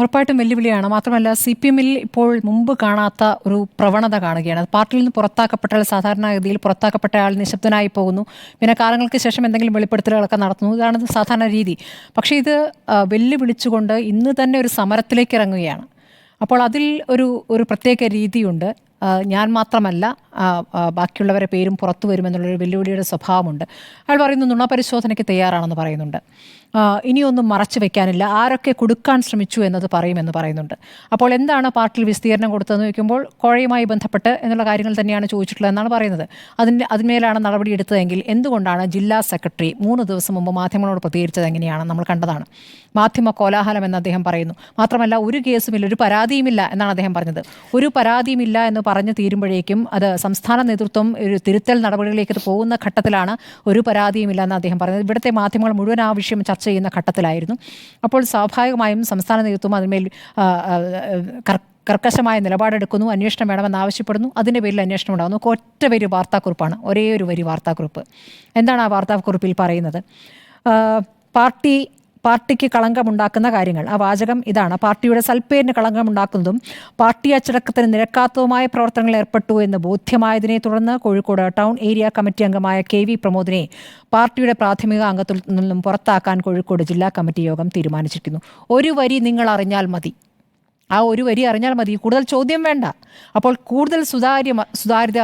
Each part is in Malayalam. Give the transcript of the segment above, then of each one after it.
ഉറപ്പായിട്ടും വെല്ലുവിളിയാണ്. മാത്രമല്ല സി പി എമ്മിൽ ഇപ്പോൾ മുമ്പ് കാണാത്ത ഒരു പ്രവണത കാണുകയാണ്. പാർട്ടിയിൽ നിന്ന് പുറത്താക്കപ്പെട്ട സാധാരണഗതിയിൽ പുറത്താക്കപ്പെട്ട ആൾ നിശബ്ദനായി പോകുന്നു. പിന്നെ കാലങ്ങൾക്ക് ശേഷം എന്തെങ്കിലും വെളിപ്പെടുത്തലുകളൊക്കെ നടത്തുന്നു. ഇതാണ് സാധാരണ രീതി. പക്ഷേ ഇത് വെല്ലുവിളിച്ചുകൊണ്ട് ഇന്ന് തന്നെ ഒരു സമരത്തിലേക്ക് ഇറങ്ങുകയാണ്. അപ്പോൾ അതിൽ ഒരു ഒരു പ്രത്യേക രീതിയുണ്ട്. ഞാൻ മാത്രമല്ല ബാക്കിയുള്ളവരെ പേരും പുറത്തു വരുമെന്നുള്ളൊരു വെല്ലുവിളിയുടെ സ്വഭാവമുണ്ട്. അയാൾ പറയുന്നു നുണപരിശോധനയ്ക്ക് തയ്യാറാണെന്ന് പറയുന്നുണ്ട്. ഇനിയൊന്നും മറച്ചു വെക്കാനില്ല. ആരൊക്കെ കൊടുക്കാൻ ശ്രമിച്ചു എന്നത് പറയുമെന്ന് പറയുന്നുണ്ട്. അപ്പോൾ എന്താണ് പാർട്ടിയിൽ വിസ്തീർണം കൊടുത്തതെന്ന് ചോദിക്കുമ്പോൾ കോഴയുമായി ബന്ധപ്പെട്ട് എന്നുള്ള കാര്യങ്ങൾ തന്നെയാണ് ചോദിച്ചിട്ടുള്ളത് എന്നാണ് പറയുന്നത്. അതിന്റെ അതിന്മേലാണ് നടപടിയെടുത്തതെങ്കിൽ എന്തുകൊണ്ടാണ് ജില്ലാ സെക്രട്ടറി മൂന്ന് ദിവസം മുമ്പ് മാധ്യമങ്ങളോട് പ്രതികരിച്ചത് എങ്ങനെയാണ് നമ്മൾ കണ്ടതാണ്? മാധ്യമ കോലാഹലം എന്ന് അദ്ദേഹം പറയുന്നു. മാത്രമല്ല ഒരു കേസുമില്ല ഒരു പരാതിയുമില്ല എന്നാണ് അദ്ദേഹം പറഞ്ഞത്. ഒരു പരാതിയുമില്ല എന്ന് പറഞ്ഞു തീരുമ്പോഴേക്കും അത് സംസ്ഥാന നേതൃത്വം ഒരു തിരുത്തൽ നടപടികളിലേക്ക് പോകുന്ന ഘട്ടത്തിലാണ് ഒരു പരാതിയുമില്ല എന്ന് അദ്ദേഹം പറഞ്ഞത്. ഇവിടുത്തെ മാധ്യമങ്ങൾ മുഴുവൻ ആ വിഷയം ചർച്ച ചെയ്യുന്ന ഘട്ടത്തിലായിരുന്നു. അപ്പോൾ സ്വാഭാവികമായും സംസ്ഥാന നേതൃത്വം അതിന്മേൽ കർക്കശമായ നിലപാടെടുക്കുന്നു അന്വേഷണം വേണമെന്ന് ആവശ്യപ്പെടുന്നു അതിന്റെ പേരിൽ അന്വേഷണം ഉണ്ടാകുന്നു. ഒറ്റ വരി വാർത്താക്കുറിപ്പാണ് ഒരേ ഒരു വരി വാർത്താക്കുറിപ്പ്. എന്താണ് ആ വാർത്താക്കുറിപ്പിൽ പറയുന്നത്? പാർട്ടി പാർട്ടിക്ക് കളങ്കമുണ്ടാക്കുന്ന കാര്യങ്ങൾ. ആ വാചകം ഇതാണ്. പാർട്ടിയുടെ സൽപ്പേരിന് കളങ്കമുണ്ടാക്കുന്നതും പാർട്ടി അച്ചടക്കത്തിന് നിരക്കാത്തതുമായ പ്രവർത്തനങ്ങളിൽ ഏർപ്പെട്ടു എന്ന് ബോധ്യമായതിനെ തുടർന്ന് കോഴിക്കോട് ടൗൺ ഏരിയ കമ്മിറ്റി അംഗമായ കെ വി പ്രമോദിനെ പാർട്ടിയുടെ പ്രാഥമിക അംഗത്തിൽ നിന്നും പുറത്താക്കാൻ കോഴിക്കോട് ജില്ലാ കമ്മിറ്റി യോഗം തീരുമാനിച്ചിരിക്കുന്നു. ഒരു വരി നിങ്ങൾ അറിഞ്ഞാൽ മതി. ആ ഒരു വരി അറിഞ്ഞാൽ മതി. കൂടുതൽ ചോദ്യം വേണ്ട. അപ്പോൾ കൂടുതൽ സുതാര്യ സുതാര്യത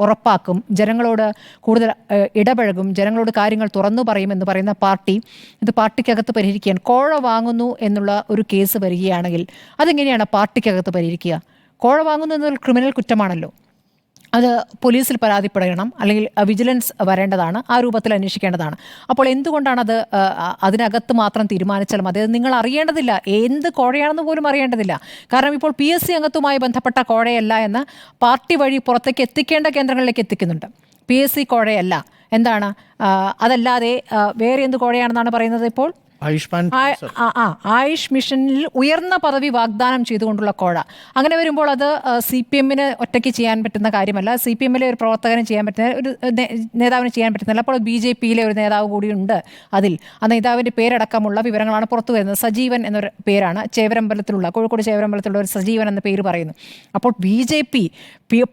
ഉറപ്പാക്കും. ജനങ്ങളോട് കൂടുതൽ ഇടപഴകും. ജനങ്ങളോട് കാര്യങ്ങൾ തുറന്നു പറയുമെന്ന് പറയുന്ന പാർട്ടി ഇത് പാർട്ടിക്കകത്ത് പരിഹരിക്കാൻ കോഴ വാങ്ങുന്നു എന്നുള്ള ഒരു കേസ് വരികയാണെങ്കിൽ അതെങ്ങനെയാണ് പാർട്ടിക്കകത്ത് പരിഹരിക്കുക? കോഴ വാങ്ങുന്നു എന്നൊരു ക്രിമിനൽ കുറ്റമാണല്ലോ. അത് പോലീസിൽ പരാതിപ്പെടണം അല്ലെങ്കിൽ വിജിലൻസ് വരേണ്ടതാണ് ആ രൂപത്തിൽ അന്വേഷിക്കേണ്ടതാണ്. അപ്പോൾ എന്തുകൊണ്ടാണ് അത് അഹ്, അഹ് അതിനകത്ത് മാത്രം തീരുമാനിച്ചാൽ മതി? അത് നിങ്ങൾ അറിയേണ്ടതില്ല. എന്ത് കോഴയാണെന്ന് പോലും അറിയേണ്ടതില്ല. കാരണം ഇപ്പോൾ പി എസ് സി ബന്ധപ്പെട്ട കോഴയല്ല എന്ന് പാർട്ടി വഴി പുറത്തേക്ക് എത്തിക്കേണ്ട കേന്ദ്രങ്ങളിലേക്ക് എത്തിക്കുന്നുണ്ട്. പി എസ് സി കോഴയല്ല. എന്താണ്? അതല്ലാതെ വേറെ എന്ത് കോഴയാണെന്നാണ് പറയുന്നത് ഇപ്പോൾ? ആയുഷ്മാൻ ആ- ആയുഷ് മിഷനിൽ ഉയർന്ന പദവി വാഗ്ദാനം ചെയ്തുകൊണ്ടുള്ള കോഴ അങ്ങനെ വരുമ്പോൾ അത് സി പി എമ്മിന് ഒറ്റയ്ക്ക് ചെയ്യാൻ പറ്റുന്ന കാര്യമല്ല. സി പി എമ്മിലെ ഒരു പ്രവർത്തകന് ചെയ്യാൻ പറ്റുന്ന ഒരു നേതാവിന് ചെയ്യാൻ പറ്റുന്നില്ല അപ്പോൾ ബി ജെ പിയിലെ ഒരു നേതാവ് കൂടിയുണ്ട് അതിൽ. ആ നേതാവിന്റെ പേരടക്കമുള്ള വിവരങ്ങളാണ് പുറത്തു വരുന്നത്. സജീവൻ എന്നൊരു പേരാണ്. ചേവരമ്പലത്തിലുള്ള കോഴിക്കോട് ചേവരമ്പലത്തിലുള്ള ഒരു സജീവൻ എന്ന പേര് പറയുന്നു. അപ്പോൾ ബി ജെ പി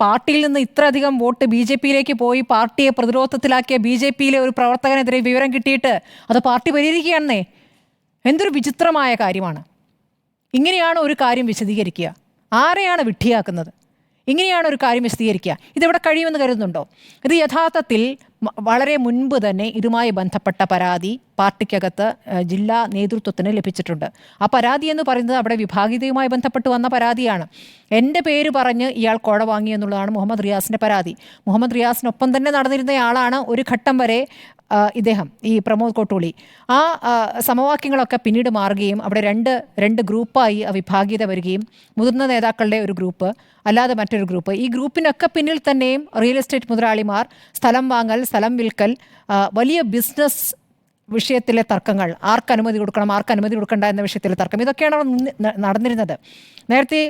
പാർട്ടിയിൽ നിന്ന് ഇത്രയധികം വോട്ട് ബി ജെ പിയിലേക്ക് പോയി പാർട്ടിയെ പ്രതിരോധത്തിലാക്കിയ ബി ജെ പിയിലെ ഒരു പ്രവർത്തകനെതിരെ വിവരം കിട്ടിയിട്ട് അത് പാർട്ടി പരിഹരിക്കുകയാണെന്നേ. എന്തൊരു വിചിത്രമായ കാര്യമാണ്. ഇങ്ങനെയാണ് ഒരു കാര്യം വിശദീകരിക്കുക. ആരെയാണ് വിഡ്ഢിയാക്കുന്നത്? ഇങ്ങനെയാണ് ഒരു കാര്യം വിശദീകരിക്കുക. ഇതെവിടെ കഴിയുമെന്ന് കരുതുന്നുണ്ടോ? ഇത് യഥാർത്ഥത്തിൽ വളരെ മുൻപ് തന്നെ ഇതുമായി ബന്ധപ്പെട്ട പരാതി പാർട്ടിക്കകത്ത് ജില്ലാ നേതൃത്വത്തിന് ലഭിച്ചിട്ടുണ്ട്. ആ പരാതി എന്ന് പറയുന്നത് അവിടെ വിഭാഗീയതയുമായി ബന്ധപ്പെട്ട് വന്ന പരാതിയാണ്. എന്റെ പേര് പറഞ്ഞ് ഇയാൾ കോഴ വാങ്ങി എന്നുള്ളതാണ് മുഹമ്മദ് റിയാസിന്റെ പരാതി. മുഹമ്മദ് റിയാസിനൊപ്പം തന്നെ നടന്നിരുന്നയാളാണ് ഒരു ഘട്ടം വരെ ഇദ്ദേഹം ഈ പ്രമോദ് കോട്ടൂളി. ആ സമവാക്യങ്ങളൊക്കെ പിന്നീട് മാറുകയും അവിടെ രണ്ട് രണ്ട് ഗ്രൂപ്പായി വിഭാഗീയത വരികയും മുതിർന്ന നേതാക്കളുടെ ഒരു ഗ്രൂപ്പ് അല്ലാതെ മറ്റൊരു ഗ്രൂപ്പ്. ഈ ഗ്രൂപ്പിനൊക്കെ പിന്നിൽ തന്നെയും റിയൽ എസ്റ്റേറ്റ് മുതലാളിമാർ സ്ഥലം വാങ്ങൽ സ്ഥലം വിൽക്കൽ വലിയ ബിസിനസ് വിഷയത്തിലെ തർക്കങ്ങൾ ആർക്ക് അനുമതി കൊടുക്കണം ആർക്ക് അനുമതി കൊടുക്കണ്ട എന്ന വിഷയത്തിലെ തർക്കം ഇതൊക്കെയാണ് നടന്നിരുന്നത്. നേരത്തെ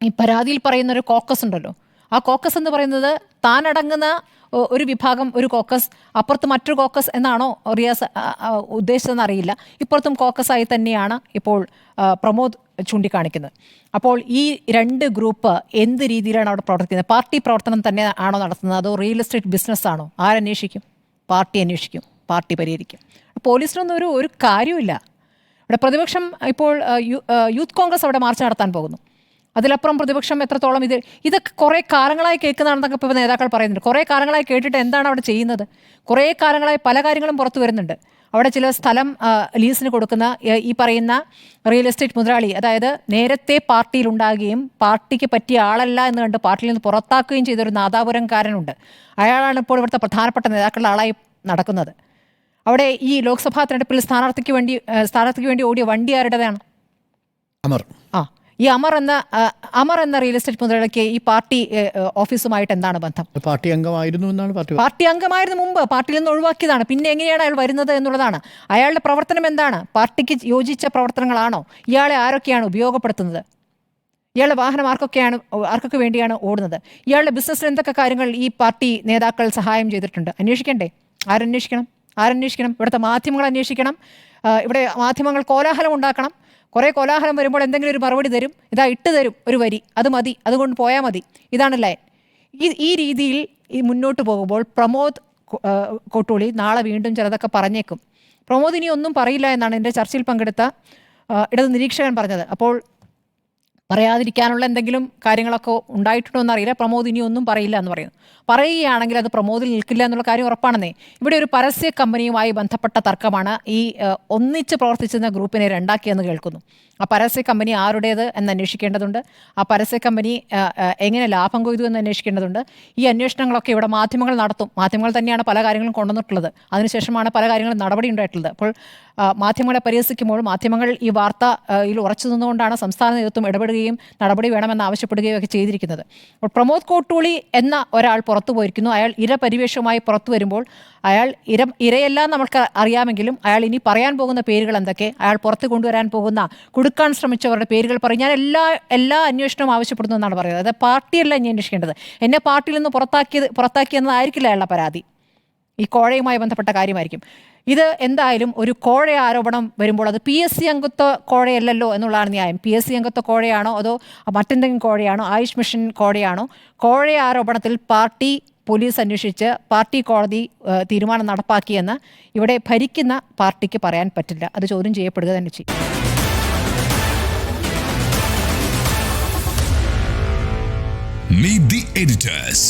ഈ പരാതിയിൽ പറയുന്ന ഒരു കോക്കസ് ഉണ്ടല്ലോ. ആ കോക്കസ് എന്ന് പറയുന്നത് താനടങ്ങുന്ന ഒരു വിഭാഗം ഒരു കോക്കസ് അപ്പുറത്ത് മറ്റൊരു കോക്കസ് എന്നാണോ റിയാസ് ഉദ്ദേശിച്ചതെന്ന് അറിയില്ല. ഇപ്പുറത്തും കോക്കസായി തന്നെയാണ് ഇപ്പോൾ പ്രമോദ് ചൂണ്ടിക്കാണിക്കുന്നത്. അപ്പോൾ ഈ രണ്ട് ഗ്രൂപ്പ് എന്ത് രീതിയിലാണ് അവിടെ പ്രവർത്തിക്കുന്നത്? പാർട്ടി പ്രവർത്തനം തന്നെ ആണോ നടത്തുന്നത്? അതോ റിയൽ എസ്റ്റേറ്റ് ബിസിനസ് ആണോ? ആരന്വേഷിക്കും പാർട്ടി അന്വേഷിക്കും. പാർട്ടി പരിഹരിക്കും. പോലീസിനൊന്നും ഒരു ഒരു കാര്യമില്ല ഇവിടെ പ്രതിപക്ഷം ഇപ്പോൾ യൂത്ത് കോൺഗ്രസ് അവിടെ മാർച്ച് നടത്താൻ പോകുന്നു. അതിലപ്പുറം പ്രതിപക്ഷം എത്രത്തോളം ഇത് ഇതൊക്കെ കുറേ കാലങ്ങളായി കേൾക്കുന്നതാണെന്നൊക്കെ ഇപ്പോൾ നേതാക്കൾ പറയുന്നുണ്ട്. കുറേ കാലങ്ങളായി കേട്ടിട്ട് എന്താണ് അവിടെ ചെയ്യുന്നത്? കുറേ കാലങ്ങളായി പല കാര്യങ്ങളും പുറത്തു വരുന്നുണ്ട്. അവിടെ ചില സ്ഥലം ലീസിന് കൊടുക്കുന്ന ഈ പറയുന്ന റിയൽ എസ്റ്റേറ്റ് മുതലാളി അതായത് നേരത്തെ പാർട്ടിയിൽ ഉണ്ടാകുകയും പാർട്ടിക്ക് പറ്റിയ ആളല്ല എന്ന് കണ്ട് പാർട്ടിയിൽ നിന്ന് പുറത്താക്കുകയും ചെയ്തൊരു നാദാപുരംകാരനുണ്ട്. അയാളാണ് ഇപ്പോൾ ഇവിടുത്തെ പ്രധാനപ്പെട്ട നേതാക്കളുടെ ആളായി നടക്കുന്നത്. അവിടെ ഈ ലോക്സഭാ തെരഞ്ഞെടുപ്പിൽ സ്ഥാനാർത്ഥിക്ക് വേണ്ടി സ്ഥാനാർത്ഥിക്ക് വേണ്ടി ഓടിയ വണ്ടി ആരുടേതാണ്? അമർ. ആ ഈ അമർ എന്ന അമർ എന്ന റിയൽ എസ്റ്റേറ്റ് മുതലാളിക്ക് ഈ പാർട്ടി ഓഫീസുമായിട്ട് എന്താണ് ബന്ധം? പാർട്ടി അംഗമായിരുന്നു എന്നാണ് പാർട്ടി പാർട്ടി അംഗമായിരുന്നു മുമ്പ്. പാർട്ടിയിൽ നിന്ന് ഒഴിവാക്കിയതാണ്. പിന്നെ എങ്ങനെയാണ് അയാൾ വരുന്നത് എന്നുള്ളതാണ്. അയാളുടെ പ്രവർത്തനം എന്താണ്? പാർട്ടിക്ക് യോജിച്ച പ്രവർത്തനങ്ങളാണോ? ഇയാളെ ആരൊക്കെയാണ് ഉപയോഗപ്പെടുത്തുന്നത്? ഇയാളുടെ വാഹനം ആർക്കൊക്കെയാണ് ആർക്കൊക്കെ വേണ്ടിയാണ് ഓടുന്നത്? ഇയാളുടെ ബിസിനസ്സിൽ എന്തൊക്കെ കാര്യങ്ങൾ ഈ പാർട്ടി നേതാക്കൾ സഹായം ചെയ്തിട്ടുണ്ട്? അന്വേഷിക്കണ്ടേ? ആരന്വേഷിക്കണം? ആരന്വേഷിക്കണം? ഇവിടുത്തെ മാധ്യമങ്ങൾ അന്വേഷിക്കണം. ഇവിടെ മാധ്യമങ്ങൾ കോലാഹലം ഉണ്ടാക്കണം കുറേ കോലാഹലം വരുമ്പോൾ എന്തെങ്കിലും ഒരു മറുപടി തരും. ഇതാ ഇട്ട് തരും ഒരു വരി. അത് മതി. അതുകൊണ്ട് പോയാൽ മതി. ഇതാണ് ലൈൻ. ഈ ഈ രീതിയിൽ ഈ മുന്നോട്ട് പോകുമ്പോൾ പ്രമോദ് കൊട്ടൂളി നാളെ വീണ്ടും ചിലതൊക്കെ പറഞ്ഞേക്കും. പ്രമോദ് ഇനി ഒന്നും പറയില്ല എന്നാണ് എന്റെ ചർച്ചയിൽ പങ്കെടുത്ത ഇടത് നിരീക്ഷകൻ പറഞ്ഞത്. അപ്പോൾ പറയാതിരിക്കാനുള്ള എന്തെങ്കിലും കാര്യങ്ങളൊക്കെ ഉണ്ടായിട്ടുണ്ടോ എന്നറിയില്ല. പ്രമോദ് ഇനി ഒന്നും പറയില്ല എന്ന് പറയുന്നു. പറയുകയാണെങ്കിൽ അത് പ്രമോദിൽ നിൽക്കില്ല എന്നുള്ള കാര്യം ഉറപ്പാണെന്നേ. ഇവിടെ ഒരു പരസ്യ കമ്പനിയുമായി ബന്ധപ്പെട്ട തർക്കമാണ് ഈ ഒന്നിച്ച് പ്രവർത്തിച്ചിരുന്ന ഗ്രൂപ്പിനെ രണ്ടാക്കിയെന്ന് കേൾക്കുന്നു. ആ പരസ്യ കമ്പനി ആരുടേത് എന്ന് അന്വേഷിക്കേണ്ടതുണ്ട്. ആ പരസ്യ കമ്പനി എങ്ങനെ ലാഭം കൊയ്തു എന്ന് അന്വേഷിക്കേണ്ടതുണ്ട്. ഈ അന്വേഷണങ്ങളൊക്കെ ഇവിടെ മാധ്യമങ്ങൾ നടത്തും. മാധ്യമങ്ങൾ തന്നെയാണ് പല കാര്യങ്ങളും കൊണ്ടുവന്നിട്ടുള്ളത്. അതിനുശേഷമാണ് പല കാര്യങ്ങളും നടപടി ഉണ്ടായിട്ടുള്ളത്. അപ്പോൾ മാധ്യമങ്ങളെ പരിഹസിക്കുമ്പോൾ മാധ്യമങ്ങൾ ഈ വാർത്തയിൽ ഉറച്ചു നിന്നുകൊണ്ടാണ് സംസ്ഥാന നേതൃത്വം ഇടപെടുകയും നടപടി വേണമെന്ന് ആവശ്യപ്പെടുകയും ഒക്കെ ചെയ്തിരിക്കുന്നത്. അപ്പോൾ പ്രമോദ് കോട്ടൂളി എന്ന ഒരാൾ പുറത്തു പോയിരിക്കുന്നു. അയാൾ ഇര പരിവേഷവുമായി പുറത്തു വരുമ്പോൾ അയാൾ ഇര ഇരയെല്ലാം നമുക്ക് അറിയാമെങ്കിലും അയാൾ ഇനി പറയാൻ പോകുന്ന പേരുകൾ എന്തൊക്കെ? അയാൾ പുറത്ത് കൊണ്ടുവരാൻ പോകുന്ന കൊടുക്കാൻ ശ്രമിച്ചവരുടെ പേരുകൾ പറയും. ഞാൻ എല്ലാ എല്ലാ അന്വേഷണവും ആവശ്യപ്പെടുന്നു എന്നാണ് പറയുന്നത്. അത് പാർട്ടിയല്ല ഇനി അന്വേഷിക്കേണ്ടത്. എന്നെ പാർട്ടിയിൽ നിന്ന് പുറത്താക്കിയത് പുറത്താക്കിയെന്നതായിരിക്കില്ല അയാളുടെ പരാതി. ഈ കോഴയുമായി ബന്ധപ്പെട്ട കാര്യമായിരിക്കും. ഇത് എന്തായാലും ഒരു കോഴ ആരോപണം വരുമ്പോൾ അത് പി എസ് സി അംഗത്വ കോഴയല്ലല്ലോ എന്നുള്ളതാണ് ന്യായം. പി എസ് സി അംഗത്വ കോഴയാണോ അതോ മറ്റെന്തെങ്കിലും കോഴയാണോ? ആയുഷ് മിഷൻ കോഴയാണോ? കോഴ ആരോപണത്തിൽ പാർട്ടി പോലീസ് അന്വേഷിച്ച് പാർട്ടി കോടതി തീരുമാനം നടപ്പാക്കിയെന്ന് ഇവിടെ ഭരിക്കുന്ന പാർട്ടിക്ക് പറയാൻ പറ്റില്ല. അത് ചോദ്യം ചെയ്യപ്പെടുക തന്നെ ചെയ്യും. Meet the editors.